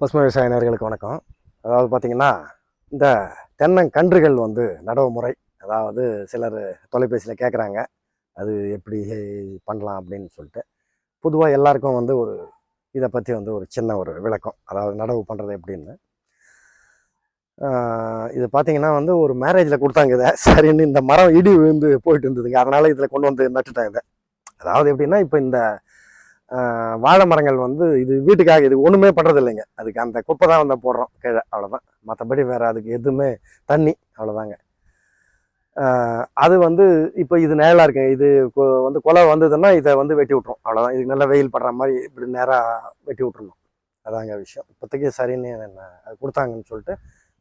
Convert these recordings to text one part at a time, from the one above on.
பசுமை விவசாய நேர்களுக்கு வணக்கம். அதாவது பார்த்திங்கன்னா இந்த தென்னங்கன்றுகள் வந்து நடவு முறை அதாவது சிலர் தொலைபேசியில் கேட்குறாங்க அது எப்படி பண்ணலாம் அப்படின்னு சொல்லிட்டு. பொதுவாக எல்லாருக்கும் வந்து ஒரு இதை பற்றி வந்து ஒரு சின்ன ஒரு விளக்கம். அதாவது நடவு பண்ணுறது எப்படின்னு. இது பார்த்தீங்கன்னா வந்து ஒரு மேரேஜில் கொடுத்தாங்க இதை. சரின்னு இந்த மரம் இடி விழுந்து போயிட்டு இருந்ததுங்க. அதனால் இதில் கொண்டு வந்து நட்டுட்டாங்க இதை. அதாவது எப்படின்னா இப்போ இந்த வாழை மரங்கள் வந்து இது வீட்டுக்காக இது ஒன்றுமே பண்ணுறது இல்லைங்க அதுக்கு அந்த குப்பை தான் வந்து போடுறோம் கீழே. அவ்வளோதான் மற்றபடி வேறு அதுக்கு எதுவுமே தண்ணி அவ்வளோதாங்க அது வந்து இப்போ இது நேரலாக இருக்குங்க இது கொ- வந்து குலை வந்ததுன்னா இதை வந்து வெட்டி விட்ரும் அவ்வளோதான் இதுக்கு நல்லா வெயில் படுற மாதிரி இப்படி நேராக வெட்டி விட்ருணும் அதாங்க விஷயம். இப்போதைக்கு சரின்னு என்ன அது கொடுத்தாங்கன்னு சொல்லிட்டு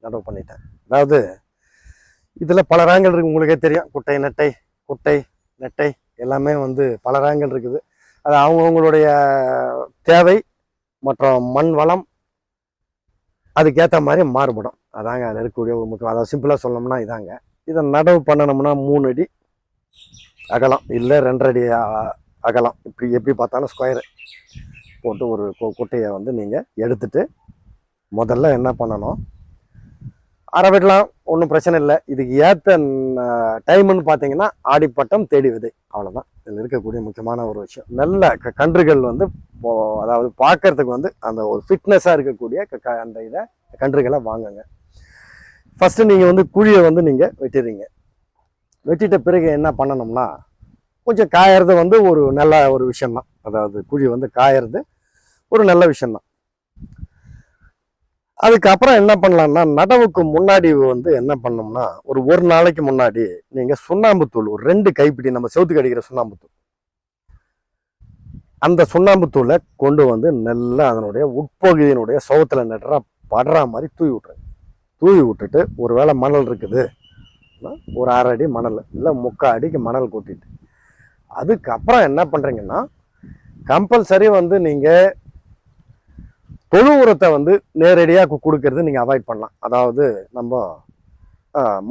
நடவு பண்ணிட்டேன். அதாவது இதில் பல ரகங்கள் இருக்குது உங்களுக்கே தெரியும். குட்டை நெட்டை குட்டை நெட்டை எல்லாமே வந்து பல ரகங்கள் இருக்குது. அது அவங்கவுங்களுடைய தேவை மற்றும் மண் வளம் அதுக்கேற்ற மாதிரி மாறுபடும். அதாங்க அதில் இருக்கக்கூடிய ஒரு முக்கியம் அதை சிம்பிளாக சொல்லணும்னா இதாங்க. இதை நடவு பண்ணணும்னா மூணு அடி அகலம் இல்லை ரெண்டரை அடி அகலம். இப்படி எப்படி பார்த்தாலும் ஸ்கொயரு போட்டு ஒரு கு- குட்டையை வந்து நீங்கள் எடுத்துட்டு முதல்ல என்ன பண்ணணும்? அரை ஒன்றும் பிரச்சனை இல்லை. இதுக்கு ஏற்ற டைம்னு பார்த்தீங்கன்னா ஆடிப்பட்டம் தேடி விதை அவ்வளோதான் இதில் இருக்கக்கூடிய முக்கியமான ஒரு விஷயம். நல்ல க- கன்றுகள் வந்து இப்போ அதாவது பார்க்கறதுக்கு வந்து அந்த ஒரு ஃபிட்னஸாக இருக்கக்கூடிய க- க- அந்த இதை கன்றுகளை வாங்குங்க. ஃபஸ்ட்டு நீங்கள் வந்து குழியை வந்து நீங்கள் வெட்டிடுறீங்க. வெட்டிட்ட பிறகு என்ன பண்ணணும்னா கொஞ்சம் காயறது வந்து ஒரு நல்ல ஒரு விஷயம்தான். அதாவது குழி வந்து காயறது ஒரு நல்ல விஷயம்தான். அதுக்கப்புறம் என்ன பண்ணலாம்னா நடவுக்கு முன்னாடி வந்து என்ன பண்ணோம்னா ஒரு ஒரு நாளைக்கு முன்னாடி நீங்கள் சுண்ணாம்புத்தூள் ஒரு ரெண்டு கைப்பிடி நம்ம செவுத்துக்கு அடிக்கிற சுண்ணாம்புத்தூள். அந்த சுண்ணாம்புத்தூளை கொண்டு வந்து நல்லா அதனுடைய உட்பகுதியினுடைய சவுத்தில் நடுறா படுற மாதிரி தூவி விட்ருங்க. தூவி விட்டுட்டு ஒரு வேளை மணல் இருக்குது. ஒரு அரை அடி மணல் இல்லை முக்கால் அடிக்கு மணல் கொட்டிட்டு. அதுக்கப்புறம் என்ன பண்ணுறீங்கன்னா கம்பல்சரி வந்து நீங்கள் தொழு உரத்தை வந்து நேரடியாக கொடுக்கறது நீங்கள் அவாய்ட் பண்ணலாம். அதாவது நம்ம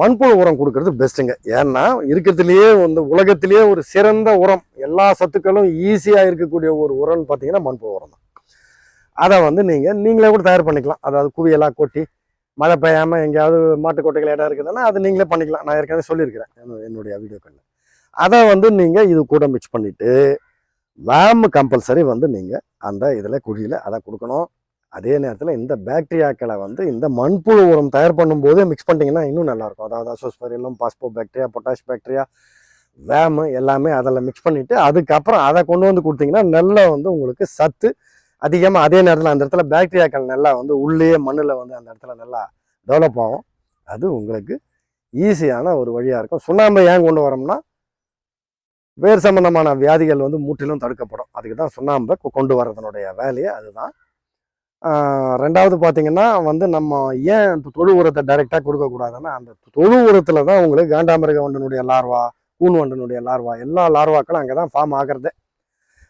மண்புழு உரம் கொடுக்கறது பெஸ்ட்டுங்க ஏன்னா இருக்கிறதுலையே வந்து உலகத்திலேயே ஒரு சிறந்த உரம் எல்லா சத்துக்களும் ஈஸியாக இருக்கக்கூடிய ஒரு உரம்னு பார்த்தீங்கன்னா மண்புழு உரம் தான். அதை வந்து நீங்கள் நீங்களே கூட தயார் பண்ணிக்கலாம். அதாவது குவியெல்லாம் கொட்டி மழை பெய்யாமல் எங்கேயாவது மாட்டுக்கொட்டைகள் இடம் இருக்குதுன்னா அது நீங்களே பண்ணிக்கலாம். நான் ஏற்கனவே சொல்லியிருக்கிறேன் என்னுடைய- என்னுடைய வீடியோக்களில் அதை வந்து நீங்கள் இது கூட மிக்ஸ் பண்ணிவிட்டு வேம் கம்பல்சரி வந்து நீங்கள் அந்த இதில் குழியில் அதை கொடுக்கணும். அதே நேரத்தில் இந்த பாக்டீரியாக்களை வந்து இந்த மண்புழு உரம் தயார் பண்ணும்போதே மிக்ஸ் பண்ணிட்டீங்கன்னா இன்னும் நல்லாயிருக்கும். அதாவது azospirillum phospho bacteria potash bacteria VAM எல்லாமே அதில் மிக்ஸ் பண்ணிவிட்டு அதுக்கப்புறம் அதை கொண்டு வந்து கொடுத்தீங்கன்னா நல்லா வந்து உங்களுக்கு சத்து அதிகமாக அதே நேரத்தில் அந்த இடத்துல பாக்டீரியாக்கள் நல்லா வந்து உள்ளே மண்ணில் வந்து அந்த இடத்துல நல்லா டெவலப் ஆகும். அது உங்களுக்கு ஈஸியான ஒரு வழியாக இருக்கும். சுண்ணாம்பை ஏன் கொண்டு வரோம்னா வேர் சம்பந்தமான வியாதிகள் வந்து முற்றிலும் தடுக்கப்படும். அதுக்கு தான் சுண்ணாம்பை கொண்டு வரதுனுடைய வேலையை அதுதான். ரெண்டாவது பார்த்தீங்கன்னா வந்து நம்ம ஏன் இந்த தொழு உரத்தை டைரெக்டாக கொடுக்கக்கூடாதுன்னா அந்த தொழு உரத்தில் தான் உங்களுக்கு காண்டாமிருக வண்டனுடைய லார்வா கூண் வண்டனுடைய லார்வா எல்லா லார்வாக்களும் அங்கே தான் ஃபார்ம் ஆகிறது.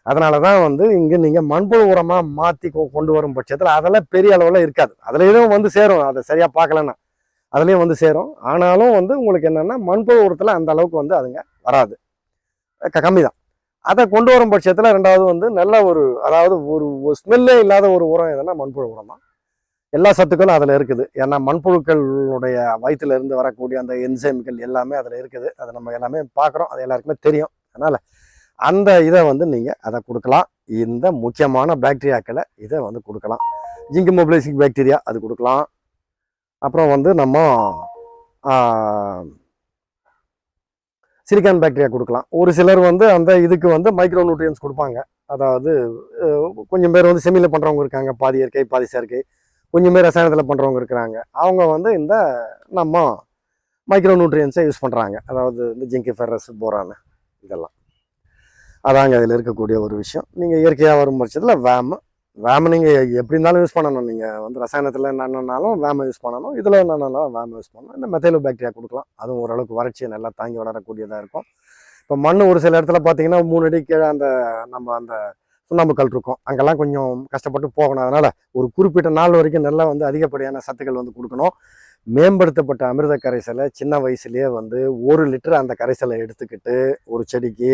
அதனால தான் வந்து இங்கே நீங்கள் மண்புழு உரமாக மாற்றி கொண்டு வரும் பட்சத்தில் அதெல்லாம் பெரிய அளவில் இருக்காது. அதுலேயும் வந்து சேரும். அதை சரியாக பார்க்கலன்னா அதுலேயும் வந்து சேரும். ஆனாலும் வந்து உங்களுக்கு என்னென்னா மண்புழு உரத்தில் அந்த அளவுக்கு வந்து அதுங்க வராது. கம்மி தான் அதை கொண்டு வரும் பட்சத்தில் ரெண்டாவது வந்து நல்ல ஒரு அதாவது ஒரு ஸ்மெல்லே இல்லாத ஒரு உரம் எதுனா மண்புழு உரம் தான். எல்லா சத்துக்களும் அதில் இருக்குது. ஏன்னா மண்புழுக்களுடைய வயிற்றுல இருந்து வரக்கூடிய அந்த என்சைம்கள் எல்லாமே அதில் இருக்குது. அதை நம்ம எல்லாமே பார்க்குறோம். அது எல்லாருக்குமே தெரியும். அதனால் அந்த இதை வந்து நீங்கள் அதை கொடுக்கலாம். இந்த முக்கியமான பாக்டீரியாக்களை இதை வந்து கொடுக்கலாம். ஜிங்க் மொபிலைசிங் பாக்டீரியா அது கொடுக்கலாம். அப்புறம் வந்து நம்ம சிலிக்கான் பாக்டீரியா கொடுக்கலாம். ஒரு சிலர் வந்து அந்த இதுக்கு வந்து மைக்ரோ நியூட்ரியன்ஸ் கொடுப்பாங்க. அதாவது கொஞ்சம் பேர் வந்து செமியில் பண்ணுறவங்க இருக்காங்க. பாதி இயற்கை பாதி செயற்கை. கொஞ்சம் பேர் ரசாயனத்தில் பண்ணுறவங்க இருக்கிறாங்க. அவங்க வந்து இந்த நம்ம மைக்ரோ நியூட்ரியன்ஸை யூஸ் பண்ணுறாங்க அதாவது இந்த ஜிங்கி ஃபெரஸ் போரானு இதெல்லாம். அதாங்க அதில் இருக்கக்கூடிய ஒரு விஷயம். நீங்கள் இயற்கையாக வரும் பட்சத்தில் வேமு வேம் நீங்கள் எப்படி இருந்தாலும் யூஸ் பண்ணணும். நீங்கள் வந்து ரசாயனத்தில் என்னென்னாலும் வேமை யூஸ் பண்ணணும். இதில் என்னென்னாலும் வேமை யூஸ் பண்ணணும். இந்த மெத்தைலோ பாக்டீரியா கொடுக்கலாம். அதுவும் ஓரளவுக்கு வறட்சியை நல்லா தாங்கி வளரக்கூடியதாக இருக்கும். இப்போ மண் ஒரு சில இடத்துல பார்த்தீங்கன்னா மூணு அடி கீழே அந்த நம்ம அந்த சுண்ணாம்பு கல் இருக்கும். அங்கெல்லாம் கொஞ்சம் கஷ்டப்பட்டு போகணும். அதனால் ஒரு குறிப்பிட்ட நாள் வரைக்கும் நல்லா வந்து அதிகப்படியான சத்துக்கள் வந்து கொடுக்கணும். மேம்படுத்தப்பட்ட அமிர்த கரைசலை சின்ன வயசுலேயே வந்து ஒரு லிட்டர் அந்த கரைசலை எடுத்துக்கிட்டு ஒரு செடிக்கு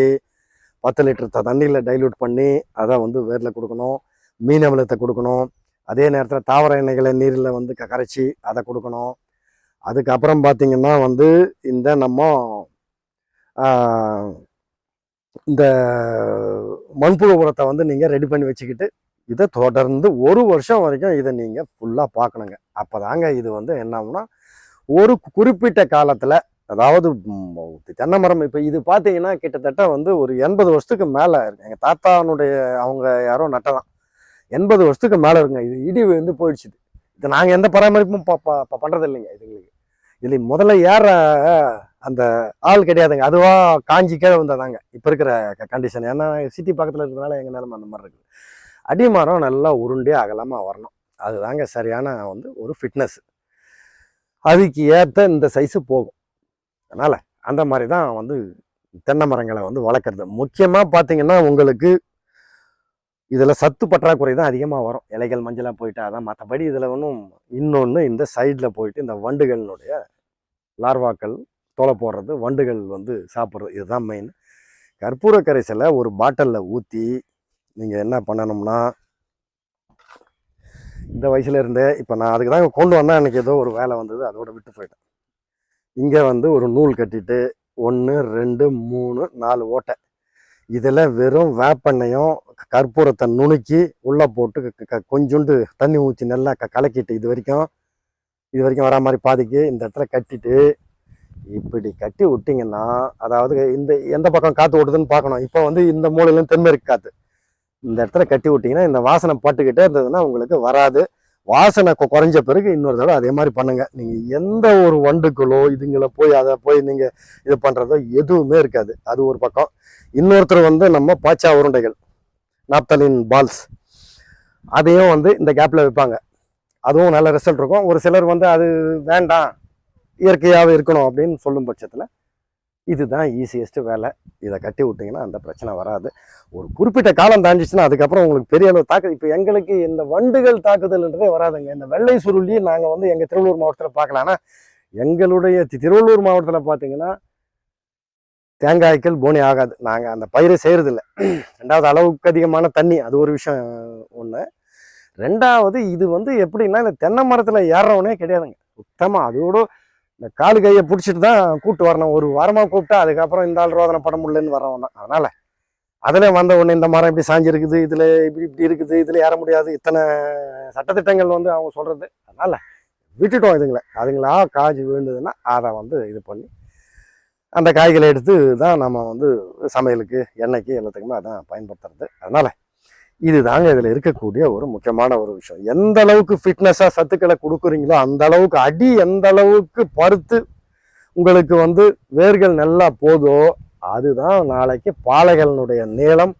பத்து லிட்டர் தண்ணியில் டைல்யூட் பண்ணி அதை வந்து வேரில் கொடுக்கணும். மீன் அமிலத்தை கொடுக்கணும். அதே நேரத்தில் தாவர எண்ணெய்களை நீரில் வந்து க- கரைச்சி அதை கொடுக்கணும். அதுக்கப்புறம் பார்த்தீங்கன்னா வந்து இந்த நம்ம இந்த மண்புழு உரத்தை வந்து நீங்கள் ரெடி பண்ணி வச்சுக்கிட்டு இதை தொடர்ந்து ஒரு வருஷம் வரைக்கும் இதை நீங்கள் ஃபுல்லாக பார்க்கணுங்க அப்போ தாங்க இது வந்து என்னன்னா ஒரு குறிப்பிட்ட காலத்தில் அதாவது தென்னை மரம் இப்போ இது பார்த்தீங்கன்னா கிட்டத்தட்ட வந்து ஒரு எண்பது வருஷத்துக்கு மேலே இருக்குது எங்கள் தாத்தானுடைய அவங்க யாரோ நட்டதான். எண்பது வருஷத்துக்கு மேலே இருக்குங்க இது இடி வந்து போயிடுச்சு. இது. நாங்கள் எந்த பராமரிப்பும் ப- இல்லைங்க இதுங்களுக்கு. இதில் முதல்ல ஏற அந்த ஆள் கிடையாதுங்க. அதுவா காஞ்சி கீழே வந்ததாங்க இப்போ இருக்கிற கண்டிஷன் ஏன்னா சிட்டி பக்கத்தில் இருக்கிறதுனால எங்கள் நிலைமை அந்த மாதிரி இருக்குது. அடிமரம் நல்லா உருண்டே அகலமாக வரணும். அதுதாங்க சரியான வந்து ஒரு ஃபிட்னஸ் அதுக்கு ஏற்ற இந்த சைஸு போகும். அதனால் அந்த மாதிரி தான் வந்து தென்னை மரங்களை வந்து வளர்க்குறது. முக்கியமாக பார்த்தீங்கன்னா உங்களுக்கு இதில் சத்து பற்றாக்குறை தான் அதிகமாக வரும். இலைகள் மஞ்சளாக போயிட்டு அதான் மற்றபடி இதில் ஒன்றும் இன்னொன்று இந்த சைடில் போயிட்டு இந்த வண்டுகளினுடைய லார்வாக்கள் தொலை போடுறது வண்டுகள் வந்து சாப்பிட்றது இதுதான் மெயின் கற்பூர கரைசலை ஒரு பாட்டிலில் ஊற்றி நீங்கள் என்ன பண்ணணும்னா இந்த வயசுலேருந்தே இப்போ நான் அதுக்கு தான் கொண்டு வந்தேன் எனக்கு ஏதோ ஒரு வேலை வந்தது அதோட விட்டு போயிட்டேன். இங்கே வந்து ஒரு நூல் கட்டிட்டு ஒன்று ரெண்டு மூணு நாலு ஓட்டை. இதில் வெறும் வேப்பெண்ணையும் கற்பூரத்தை நுணுக்கி உள்ளே போட்டு க- க- கொஞ்சோண்டு தண்ணி ஊற்றி நல்லா க கலக்கிட்டு இது வரைக்கும் இது வரைக்கும் வரா மாதிரி பாதிக்கு இந்த இடத்துல கட்டிட்டு இப்படி கட்டி விட்டிங்கன்னா அதாவது இந்த எந்த பக்கம் காற்று ஓட்டுதுன்னு பார்க்கணும். இப்போ வந்து இந்த மூலையிலும் தென்மேற்கு காற்று இந்த இடத்துல கட்டி விட்டிங்கன்னா இந்த வாசனை பட்டுக்கிட்டே இருந்ததுன்னா உங்களுக்கு வராது. வாசனை கொ- குறைஞ்ச பிறகு இன்னொரு தடவை அதே மாதிரி பண்ணுங்கள் நீங்கள் எந்த ஒரு வண்டுக்களோ இதுங்களை போய் அதை போய் நீங்கள் இது பண்ணுறதோ எதுவுமே இருக்காது. அது ஒரு பக்கம். இன்னொருத்தர் வந்து நம்ம பாச்சா உருண்டைகள். Naphthalene balls. அதையும் வந்து இந்த கேப்பில் வைப்பாங்க. அதுவும் நல்ல ரிசல்ட் இருக்கும். ஒரு சிலர் வந்து அது வேண்டாம் இயற்கையாக இருக்கணும் அப்படின்னு சொல்லும் பட்சத்தில் இதுதான் ஈஸியஸ்ட் வேலை. இதை கட்டி விட்டிங்கன்னா அந்த பிரச்சனை வராது. ஒரு குறிப்பிட்ட காலம் தாண்டிச்சுன்னா அதுக்கப்புறம் உங்களுக்கு பெரிய அளவு தாக்கு இப்போ எங்களுக்கு இந்த வண்டுகள் தாக்குதல்ன்றதே வராதுங்க. இந்த வெள்ளை சுருளி நாங்கள் வந்து எங்கள் திருவள்ளூர் மாவட்டத்தில் பார்க்கலாம்னா எங்களுடைய திருவள்ளூர் மாவட்டத்தில் பார்த்தீங்கன்னா தேங்காய்க்கள் போனி ஆகாது. நாங்கள் அந்த பயிரை செய்கிறதில்ல ரெண்டாவது அளவுக்கு அதிகமான தண்ணி அது ஒரு விஷயம் ஒன்று ரெண்டாவது இது வந்து எப்படின்னா இந்த தென்னை மரத்தில் ஏறுறவனே கிடையாதுங்க. சுத்தமாக அதோட இந்த காலு கையை பிடிச்சிட்டு தான் கூப்பிட்டு வரணும். ஒரு வாரமாக கூப்பிட்டா அதுக்கப்புறம் இந்த ஆள் ரோதனை பட முடியலன்னு வரவன் தான். அதனால் அதில் வந்த உடனே இந்த மரம் இப்படி சாஞ்சிருக்குது இதில் இப்படி இப்படி இருக்குது இதில் ஏற முடியாது. இத்தனை சட்டத்திட்டங்கள் வந்து அவங்க சொல்கிறது அதனால் விட்டுட்டோம் இதுங்களை. அதுங்களா காய்ச்சி விழுந்ததுன்னா அதை வந்து இது பண்ணி அந்த காய்களை எடுத்து தான் நம்ம வந்து சமையலுக்கு எண்ணெய்க்கு எல்லாத்துக்குமே அதான் பயன்படுத்துறது. அதனால் இது தாங்க இதில் இருக்கக்கூடிய ஒரு முக்கியமான ஒரு விஷயம். எந்த அளவுக்கு ஃபிட்னஸாக சத்துக்களை கொடுக்குறீங்களோ அந்த அளவுக்கு அடி எந்த அளவுக்கு பருத்து உங்களுக்கு வந்து வேர்கள் நல்லா போதோ அதுதான் நாளைக்கு பாலைகளினுடைய நீளம்.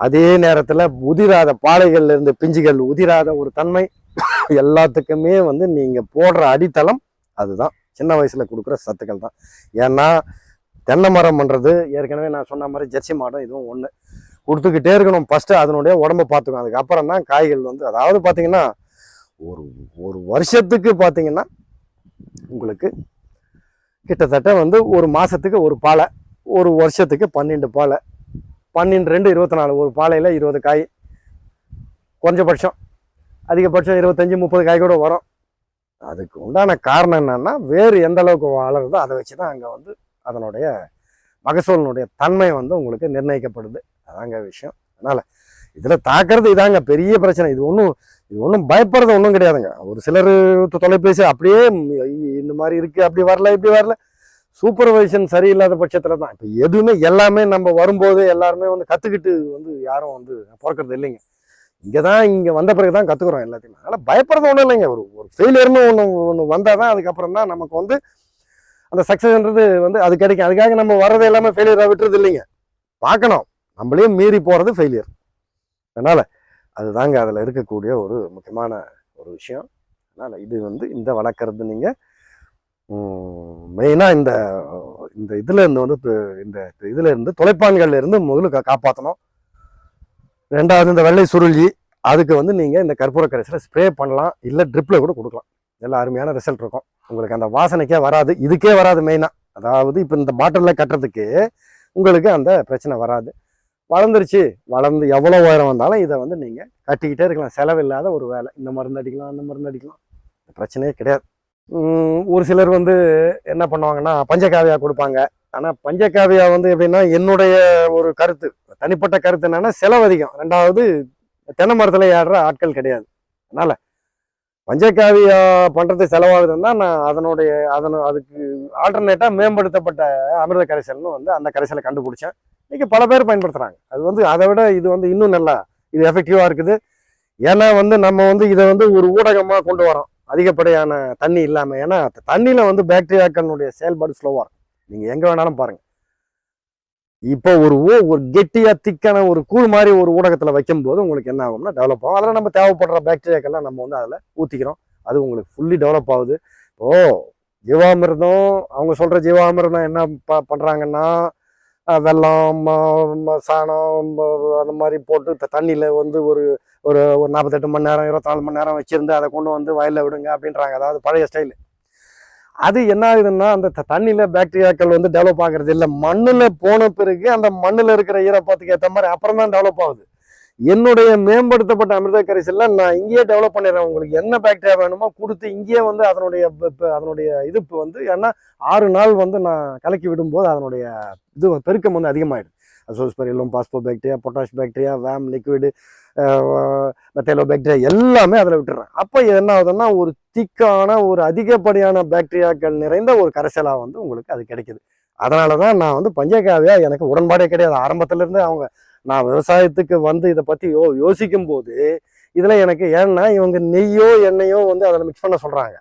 அதே நேரத்தில் உதிராத பாலைகள்லேருந்து பிஞ்சுகள் உதிராத ஒரு தன்மை. எல்லாத்துக்குமே வந்து நீங்கள் போடுற அடித்தளம் அதுதான். சின்ன வயசில் கொடுக்குற சத்துக்கள் தான். ஏன்னா தென்னை மரம் பண்ணுறது ஏற்கனவே நான் சொன்ன மாதிரி ஜெர்சி மாடம் இதுவும் ஒன்று கொடுத்துக்கிட்டே இருக்கணும். ஃபஸ்ட்டு அதனுடைய உடம்ப பார்த்துக்கணும். அதுக்கப்புறம் தான் காய்கள் வந்து அதாவது பார்த்தீங்கன்னா ஒரு ஒரு வருஷத்துக்கு பார்த்தீங்கன்னா உங்களுக்கு கிட்டத்தட்ட வந்து ஒரு மாதத்துக்கு ஒரு பாலை ஒரு வருஷத்துக்கு பன்னெண்டு பாலை பன்னெண்டு ரெண்டு இருபத்தி நாலு ஒரு பாலையில் இருபது காய் குறைஞ்சபட்சம் அதிகபட்சம் இருபத்தஞ்சி முப்பது காய் கூட வரும். அதுக்கு உண்டான காரணம் என்னன்னா வேறு எந்த அளவுக்கு வளருதோ அதை வச்சு தான் அங்கே வந்து அதனுடைய மகசூலினுடைய தன்மை வந்து உங்களுக்கு நிர்ணயிக்கப்படுது. அதாங்க விஷயம். அதனால் இதில் தாக்குறது இதாங்க பெரிய பிரச்சனை. இது ஒன்றும் இது ஒன்றும் பயப்படுறது ஒன்றும் கிடையாதுங்க. ஒரு சிலர் தொலைபேசி அப்படியே இந்த மாதிரி இருக்குது அப்படி வரல இப்படி வரல. சூப்பர்வைசன் சரியில்லாத பட்சத்தில் தான் இப்போ எதுவுமே எல்லாமே நம்ம வரும்போது எல்லாருமே வந்து கற்றுக்கிட்டு வந்து யாரும் வந்து பிறக்கிறது இல்லைங்க. இங்கே தான் இங்கே வந்த பிறகு தான் கற்றுக்குறோம் எல்லாத்தையுமே. அதனால் பயப்படுறது ஒன்றும் இல்லைங்க. ஒரு ஒரு ஃபெயிலியர்னு ஒன்று ஒன்று வந்தால் தான் அதுக்கப்புறம் தான் நமக்கு வந்து அந்த சக்ஸஸ்ன்றது வந்து அது கிடைக்கும். அதுக்காக நம்ம வர்றது எல்லாமே ஃபெயிலியராக விட்டுறது இல்லைங்க. பார்க்கணும். நம்மளையும் மீறி போகிறது ஃபெயிலியர் அதனால் அதுதாங்க அதில் இருக்கக்கூடிய ஒரு முக்கியமான ஒரு விஷயம். அதனால் இது வந்து இந்த வளர்க்குறது நீங்கள் மெயினாக இந்த இந்த இதில் இருந்து வந்து இந்த இதில் இருந்து தொலைப்பான்கள்ல முதல்ல காப்பாற்றணும் ரெண்டாவது இந்த வெள்ளை சுருளி அதுக்கு வந்து நீங்கள் இந்த கற்பூர கரைசலை ஸ்ப்ரே பண்ணலாம். இல்லை ட்ரிப்பில் கூட கொடுக்கலாம். எல்லாம் அருமையான ரிசல்ட் இருக்கும். உங்களுக்கு அந்த வாசனைக்கே வராது. இதுக்கே வராது மெயினாக அதாவது இப்போ இந்த பாட்டிலில் கட்டுறதுக்கு உங்களுக்கு அந்த பிரச்சனை வராது. வளர்ந்துருச்சு. வளர்ந்து எவ்வளோ உயரம் வந்தாலும் இதை வந்து நீங்கள் கட்டிக்கிட்டே இருக்கலாம். செலவில்லாத ஒரு வேலை. இந்த மருந்து அடிக்கலாம் அந்த மருந்து அடிக்கலாம். பிரச்சனையே கிடையாது. ஒரு சிலர் வந்து என்ன பண்ணுவாங்கன்னா பஞ்சகாவியா கொடுப்பாங்க. ஆனால் பஞ்சகாவியா வந்து எப்படின்னா என்னுடைய ஒரு கருத்து. தனிப்பட்ட கருத்து என்னன்னா செலவு அதிகம். ரெண்டாவது தென்னை மரத்தில் ஏறுற ஆட்கள் கிடையாது. அதனால பஞ்சகாவியா பண்ணுறது செலவாகுதுன்னா நான் அதனுடைய அதன அதுக்கு ஆல்டர்னேட்டாக மேம்படுத்தப்பட்ட அமிர்த கரைசல்னு வந்து அந்த கரைசலை கண்டுபிடிச்சேன். இன்னைக்கு பல பேர் பயன்படுத்துகிறாங்க அது வந்து அதை விட இது வந்து இன்னும் நல்லா இது எஃபெக்டிவாக இருக்குது. ஏன்னா வந்து நம்ம வந்து இதை வந்து ஒரு ஊடகமாக கொண்டு வரோம். அதிகப்படியான தண்ணி இல்லாமல் ஏன்னா தண்ணியில் வந்து பாக்டீரியாக்களுடைய செயல்பாடு ஸ்லோவாக இருக்கும். நீங்கள் எங்கே வேணாலும் பாருங்கள் இப்போ ஒரு ஊ- ஒரு கெட்டியா திக்கான ஒரு கூழ் மாதிரி ஒரு ஊடகத்தில் வைக்கும்போது உங்களுக்கு என்ன ஆகும்னா டெவலப் ஆகும். அதில் நம்ம தேவைப்படுற பாக்டீரியாக்கெல்லாம் நம்ம வந்து அதில் ஊற்றிக்கிறோம் அது உங்களுக்கு ஃபுல்லி டெவலப் ஆகுது. ஓ ஜீவாமிர்தம் அவங்க சொல்கிற ஜீவாமிர்தம் என்ன ப பண்ணுறாங்கன்னா வெள்ளம் சாணம் அந்த மாதிரி போட்டு தண்ணியில் வந்து ஒரு ஒரு ஒரு நாற்பத்தெட்டு மணி நேரம் இருபத்தி நாலு மணி நேரம் வச்சிருந்து அதை கொண்டு வந்து வயலில் விடுங்க அப்படின்றாங்க. அதாவது பழைய ஸ்டைல் அது என்ன ஆகுதுன்னா அந்த த- தண்ணியில பாக்டீரியாக்கள் வந்து டெவலப் ஆகுறது இல்லை. மண்ணில் போன பிறகு அந்த மண்ணில் இருக்கிற ஈரப்பத்துக்கு ஏற்ற மாதிரி அப்புறம் தான் டெவலப் ஆகுது. என்னுடைய மேம்படுத்தப்பட்ட அமிர்த கரைசல்ல நான் இங்கேயே டெவலப் பண்ணிடுறேன். உங்களுக்கு என்ன பாக்டீரியா வேணுமோ கொடுத்து இங்கேயே வந்து அதனுடைய அதனுடைய இது வந்து ஏன்னா ஆறு நாள் வந்து நான் கலக்கி விடும்போது அதனுடைய இது பெருக்கம் வந்து அதிகமாகிடுது azospirillum phospho bacteria potash bacteria VAM liquid methylo bacteria எல்லாமே அதில் விட்டுறேன் அப்போ என்ன ஆகுதுன்னா ஒரு திக்கான ஒரு அதிகப்படியான பாக்டீரியாக்கள் நிறைந்த ஒரு கரைசலாக வந்து உங்களுக்கு அது கிடைக்குது. அதனால தான் நான் வந்து பஞ்சகாவியா எனக்கு உடன்பாடே கிடையாது. ஆரம்பத்துலேருந்து அவங்க நான் விவசாயத்துக்கு வந்து இதை பற்றி யோ யோசிக்கும் போது இதில் எனக்கு ஏன்னா இவங்க நெய்யோ எண்ணெயோ வந்து அதில் மிக்ஸ் பண்ண சொல்கிறாங்க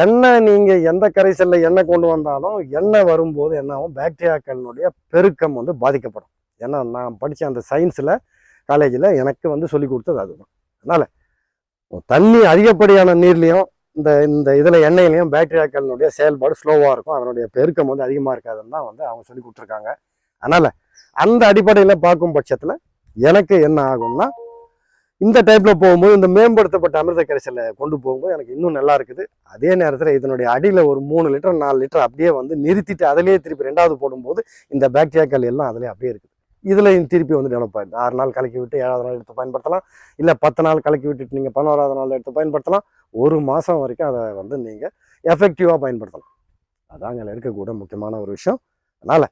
எண்ணெய் நீங்கள் எந்த கரைசலில் எண்ணெய் கொண்டு வந்தாலும் எண்ணெய் வரும்போது என்னாகும்? பாக்டீரியாக்களினுடைய பெருக்கம் வந்து பாதிக்கப்படும். ஏன்னா நான் படித்த அந்த சயின்ஸில் காலேஜில் எனக்கு வந்து சொல்லி கொடுத்தது அதுதான். அதனால் தண்ணி அதிகப்படியான நீர்லேயும் இந்த இந்த இதில் எண்ணெயிலையும் பாக்டீரியாக்களினுடைய செயல்பாடு ஸ்லோவாக இருக்கும். அதனுடைய பெருக்கம் வந்து அதிகமாக இருக்காதுன்னு தான் வந்து அவங்க சொல்லி கொடுத்துருக்காங்க. அதனால் அந்த அடிப்படையில் பார்க்கும் பட்சத்தில் எனக்கு என்ன ஆகும்னா இந்த டைப்பில் போகும்போது இந்த மேம்படுத்தப்பட்ட அமிர்த கரைசலை கொண்டு போகும்போது எனக்கு இன்னும் நல்லா இருக்குது. அதே நேரத்தில் இதனுடைய அடியில் ஒரு மூணு லிட்டர் நாலு லிட்டர் அப்படியே வந்து நிறுத்திட்டு அதிலேயே திருப்பி ரெண்டாவது போடும்போது இந்த பாக்டீரியாக்கள் எல்லாம் அதிலே அப்படியே இருக்குது. இதில் திருப்பி வந்து டெவலப் ஆகிடுது ஆறு நாள் கலக்கி விட்டு ஏழாவது நாள் எடுத்து பயன்படுத்தலாம். இல்லை பத்து நாள் கலக்கி விட்டுட்டு நீங்கள் பதினோராவது நாள் எடுத்து பயன்படுத்தலாம். ஒரு மாதம் வரைக்கும் அதை வந்து நீங்கள் எஃபெக்டிவாக பயன்படுத்தலாம். அதாங்க இருக்கக்கூட முக்கியமான ஒரு விஷயம். அதனால்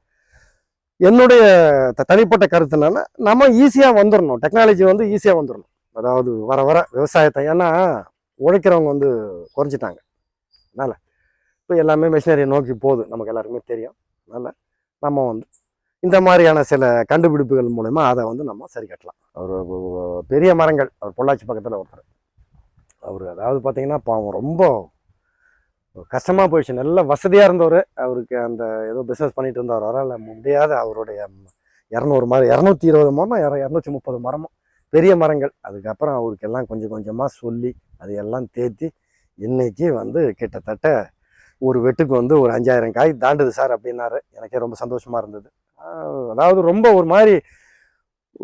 என்னுடைய த- தனிப்பட்ட கருத்து என்னன்னா நம்ம ஈஸியாக வந்துடணும் டெக்னாலஜி வந்து ஈஸியாக வந்துடணும் அதாவது வர வர விவசாயத்தை ஏன்னா உழைக்கிறவங்க வந்து குறைஞ்சிட்டாங்க. அதனால் இப்போ எல்லாமே மிஷினரியை நோக்கி போகுது. நமக்கு எல்லாருக்குமே தெரியும். அதனால் நம்ம வந்து இந்த மாதிரியான சில கண்டுபிடிப்புகள் மூலயமா அதை வந்து நம்ம சரி கட்டலாம். அவர் பெரிய மரங்கள் அவர் பொள்ளாச்சி பக்கத்தில் ஒருத்தர். அவர் அதாவது பார்த்தீங்கன்னா பாவம் ரொம்ப கஷ்டமாக போயிடுச்சு. நல்ல வசதியாக இருந்தவர். அவருக்கு அந்த ஏதோ பிஸ்னஸ் பண்ணிட்டு இருந்தவர் அவரால் முடியாத அவருடைய இரநூறு மரம் இரநூத்தி இருபது மரம் இரநூத்தி முப்பது மரமும் பெரிய மரங்கள். அதுக்கப்புறம் அவருக்கு எல்லாம் கொஞ்சம் கொஞ்சமாக சொல்லி அதையெல்லாம் தேத்தி இன்றைக்கி வந்து கிட்டத்தட்ட ஒரு வெட்டுக்கு வந்து ஒரு அஞ்சாயிரம் காய் தாண்டுது சார் அப்படின்னாரு. எனக்கே ரொம்ப சந்தோஷமாக இருந்தது. அதாவது ரொம்ப ஒரு மாதிரி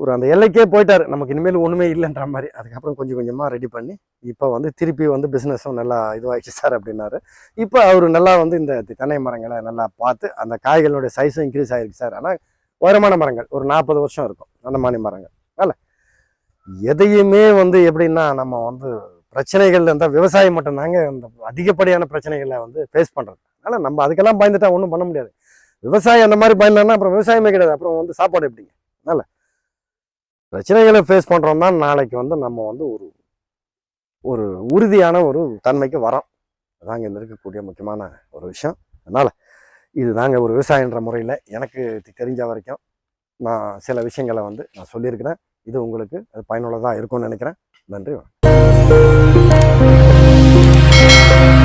ஒரு அந்த எல்லைக்கே போயிட்டார். நமக்கு இனிமேல் ஒன்றுமே இல்லைன்ற மாதிரி. அதுக்கப்புறம் கொஞ்சம் கொஞ்சமாக ரெடி பண்ணி இப்போ வந்து திருப்பி வந்து பிஸ்னஸும் நல்லா இதுவாகிடுச்சு சார் அப்படின்னாரு. இப்போ அவர் நல்லா வந்து இந்த தென்னை மரங்களை நல்லா பார்த்து அந்த காய்களுடைய சைஸும் இன்க்ரீஸ் ஆகிருக்கு சார். ஆனால் உயரமான மரங்கள் ஒரு நாற்பது வருஷம் இருக்கும். அந்த மாதிரி மரங்கள். எதையுமே வந்து எப்படின்னா நம்ம வந்து பிரச்சனைகள் இருந்தால் விவசாயம் மட்டும்தாங்க இந்த அதிகப்படியான பிரச்சனைகளை வந்து ஃபேஸ் பண்ணுறது அதனால் நம்ம அதுக்கெல்லாம் பயந்துட்டா ஒன்றும் பண்ண முடியாது. விவசாயம் அந்த மாதிரி பயந்தான்னா அப்புறம் விவசாயமே கிடையாது. அப்புறம் வந்து சாப்பாடு எப்படிங்க? அதனால் பிரச்சனைகளை ஃபேஸ் பண்ணுறோம் தான் நாளைக்கு வந்து நம்ம வந்து ஒரு ஒரு உறுதியான ஒரு தன்மைக்கு வரோம். அதாங்க இந்த இருக்கக்கூடிய முக்கியமான ஒரு விஷயம். அதனால் இதுதாங்க ஒரு விவசாயன்ற முறையில் எனக்கு தெரிஞ்ச வரைக்கும் நான் சில விஷயங்களை வந்து நான் சொல்லியிருக்கிறேன். இது உங்களுக்கு அது பயனுள்ளதாக இருக்கும்னு நினைக்கிறேன். நன்றி வணக்கம்.